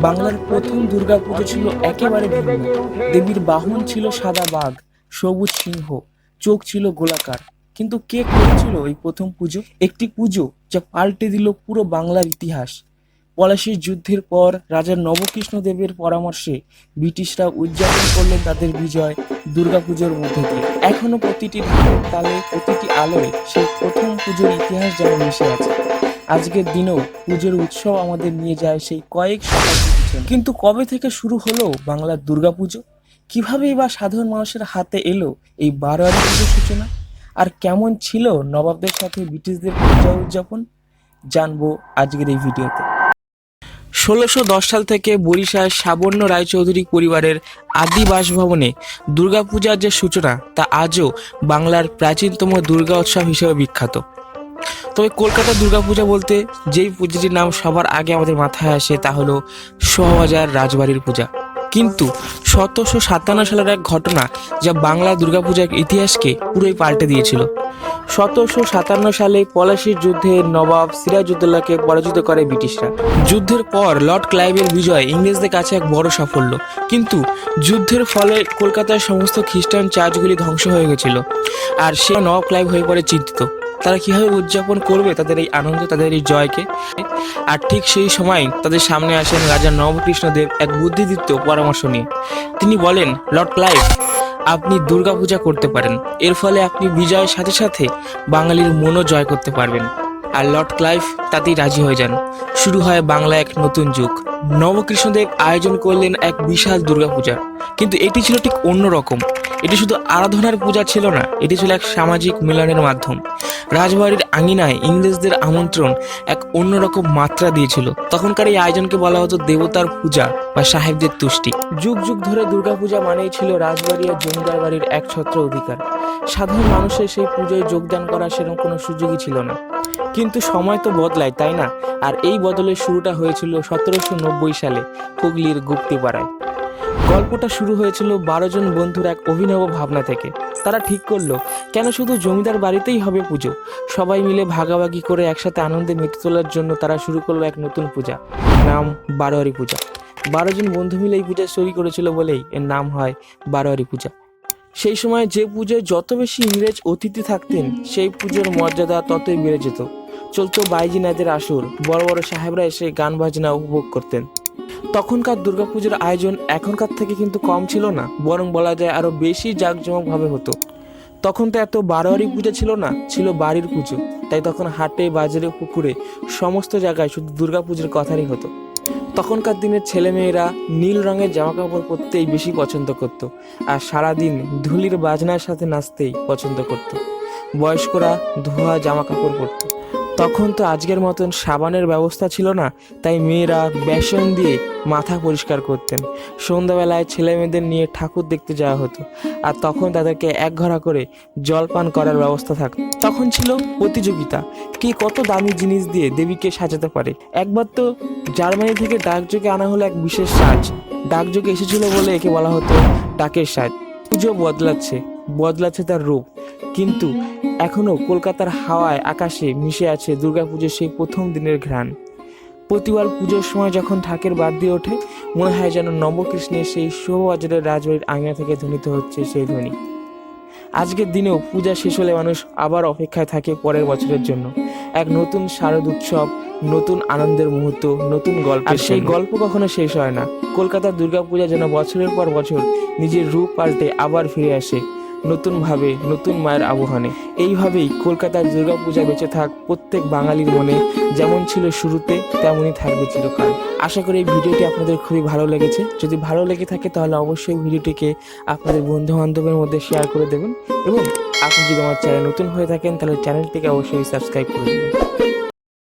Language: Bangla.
বাংলার প্রথম দুর্গাপুজো ছিল একেবারে ভিন্ন। দেবীর বাহন ছিল সাদা বাঘ সবুজ সিংহ চোখ ছিল গোলাকার। কিন্তু কে করেছিল এই প্রথম পুজো? একটি পুজো যা পাল্টে দিল পুরো বাংলার ইতিহাস। পলাশীর যুদ্ধের পর রাজা নবকৃষ্ণ দেবের পরামর্শে ব্রিটিশরা উদযাপন করলেন তাদের বিজয় দুর্গাপুজোর মধ্যে দিয়ে। এখনও প্রতিটি ঢাকের তালে প্রতিটি আলোয় সেই প্রথম পুজোর ইতিহাস যেন মিশে আছে। আজকের দিনেও পুজোর উৎসব আমাদের নিয়ে যায় সেই কয়েক কিন্তু কবে থেকে শুরু হলো বাংলার দুর্গাপুজো কিভাবেই বা সাধারণ মানুষের হাতে এলো এই বারোয়ারি পুজোর সূচনা? আর কেমন ছিল নবাবদের সাথে ব্রিটিশদের পূজা উদযাপন? জানব আজকের এই ভিডিওতে। ষোলোশো দশ সাল থেকে বরিশার সাবর্ণ রায়চৌধুরী পরিবারের আদি বাসভবনে দুর্গাপূজার যে সূচনা, তা আজও বাংলার প্রাচীনতম দুর্গা উৎসব হিসেবে বিখ্যাত। তবে কলকাতা দুর্গাপূজা বলতে যেই পুজোটির নাম সবার আগে আমাদের মাথায় আসে তা হলো সোহাবাজার রাজবাড়ির পূজা। কিন্তু সতেরোশো সাতান্ন সালের এক ঘটনা যা বাংলা দুর্গাপূজার ইতিহাসকে পুরোই পাল্টে দিয়েছিল। সতেরোশো সাতান্ন সালে পলাশির যুদ্ধে নবাব সিরাজউদ্দৌলাকে পরাজিত করে ব্রিটিশরা। যুদ্ধের পর লর্ড ক্লাইভের বিজয় ইংরেজদের কাছে এক বড় সাফল্য। কিন্তু যুদ্ধের ফলে কলকাতার সমস্ত খ্রিস্টান চার্চগুলি ধ্বংস হয়ে গেছিল। আর সে নবাব ক্লাইভ হয়ে পড়ে চিন্তিত। তারা কীভাবে উদযাপন করবে তাদের এই আনন্দ, তাদের এই জয়কে? আর ঠিক সেই সময় তাদের সামনে আসেন রাজা নবকৃষ্ণদেব এক বুদ্ধিদীপ্ত পরামর্শ নিয়ে। তিনি বলেন, লর্ড ক্লাইভ, আপনি দুর্গাপূজা করতে পারেন। এর ফলে আপনি বিজয়ের সাথে সাথে বাঙালির মনও জয় করতে পারবেন। আর লর্ড ক্লাইভ তাতেই রাজি হয়ে যান। শুরু হয় বাংলা এক নতুন যুগ। নবকৃষ্ণদেব আয়োজন করলেন এক বিশাল দুর্গাপূজা। কিন্তু এটি ছিল ঠিক অন্যরকম এটি শুধু আরাধনার পূজা ছিল না, এটি ছিল এক সামাজিক মিলনের মাধ্যম। রাজবাড়ির আঙিনায় ইংরেজদের আমন্ত্রণ এক অন্যরকম মাত্রা দিয়েছিল। তখনকার এই আয়োজনকে বলা হতো দেবতার পূজা বা সাহেবদের তুষ্টি। যুগ যুগ ধরে দুর্গাপূজা মানেই ছিল রাজবাড়ি আর জমিদার বাড়ির এক ছত্র অধিকার। সাধারণ মানুষের সেই পুজোয় যোগদান করার সেরকম কোনো সুযোগই ছিল না। কিন্তু সময় তো বদলায়, তাই না? আর এই বদলের শুরুটা হয়েছিল সতেরোশো নব্বই সালে হুগলির গুপ্তিপাড়ায়। গল্পটা শুরু হয়েছিল বারো জন বন্ধুর এক অভিনব ভাবনা থেকে। তারা ঠিক করল, কেন শুধু জমিদার বাড়িতেই হবে পুজো? সবাই মিলে ভাগাভাগি করে একসাথে আনন্দে মেতে তোলার জন্য তারা শুরু করল এক নতুন পূজা, নাম বারোয়ারি পূজা। বারো জন বন্ধু মিলে এই পূজা তৈরি করেছিল বলেই এর নাম হয় বারোয়ারি পূজা। সেই সময় যে পুজোয় যত বেশি ইংরেজ অতিথি থাকতেন, সেই পুজোর মর্যাদা ততই বেড়ে যেত। চলতো বাইজিনাদের আসর, বড় বড় সাহেবরা এসে গান বাজনা উপভোগ করতেন। তখনকার দুর্গাপুজোর আয়োজন এখনকার থেকে কিন্তু কম ছিল না, বরং বলা যায় আরও বেশি জাঁকজমকভাবে হতো। তখন তো এত বারোয়ারি পুজো ছিল না, ছিল বাড়ির পুজো। তাই তখন হাটে, বাজারে, পুকুরে সমস্ত জায়গায় শুধু দুর্গাপুজোর কথাই হতো। তখনকার দিনের ছেলেমেয়েরা নীল রঙের জামা কাপড় পরতেই বেশি পছন্দ করত, আর সারাদিন ধুলির বাজনার সাথে নাচতেই পছন্দ করত। বয়স্করা ধোয়া জামা কাপড় পরতো। তখন তো আজকের মতন সাবানের ব্যবস্থা ছিল না, তাই মেয়েরা বেসন দিয়ে মাথা পরিষ্কার করতেন। সন্ধ্যাবেলায় ছেলে মেয়েদের নিয়ে ঠাকুর দেখতে যাওয়া হতো, আর তখন তাদেরকে এক ঘোড়া করে জলপান করার ব্যবস্থা থাকতো। তখন ছিল প্রতিযোগিতা, কে কত দামি জিনিস দিয়ে দেবীকে সাজাতে পারে। একবার তো জার্মানি থেকে ডাকযোগে আনা হলো এক বিশেষ সাজ। ডাকযোগে এসেছিল বলে একে বলা হতো ডাকের সাজ। পুজো বদলাচ্ছে। বদলাচ্ছে তার রূপ। কিন্তু এখনও কলকাতার হাওয়ায় আকাশে মিশে আছে দুর্গাপুজোর সেই প্রথম দিনের ঘ্রাণ। প্রতিবার পুজোর সময় যখন ঢাকের বাদ দিয়ে ওঠে মনে হয় যেন নবকৃষ্ণের সেই শোভাবাজারের রাজবাড়ির আঙিনা থেকে ধ্বনিত হচ্ছে সেই ধ্বনি। আজকের দিনেও পূজা শেষ হলে মানুষ আবার অপেক্ষায় থাকে পরের বছরের জন্য। এক নতুন শারদ উৎসব নতুন আনন্দের মুহূর্ত নতুন গল্প আর সেই গল্প কখনো শেষ হয় না। কলকাতার দুর্গাপূজা যেন বছরের পর বছর নিজের রূপ পাল্টে আবার ফিরে আসে। নতুনভাবে নতুন মায়ের আবহানে। এইভাবেই কলকাতার দুর্গাপূজা বেঁচে থাক প্রত্যেক বাঙালির মনে যেমন ছিল শুরুতে, তেমনই থাকবে চিরকাল। আশা করি এই ভিডিওটি আপনাদের খুবই ভালো লেগেছে। যদি ভালো লেগে থাকে তাহলে অবশ্যই ভিডিওটিকে আপনাদের বন্ধু বান্ধবের মধ্যে শেয়ার করে দেবেন। এবং আপনি যদি আমার চ্যানেল নতুন হয়ে থাকেন তাহলে চ্যানেলটিকে অবশ্যই সাবস্ক্রাইব করে দেবেন।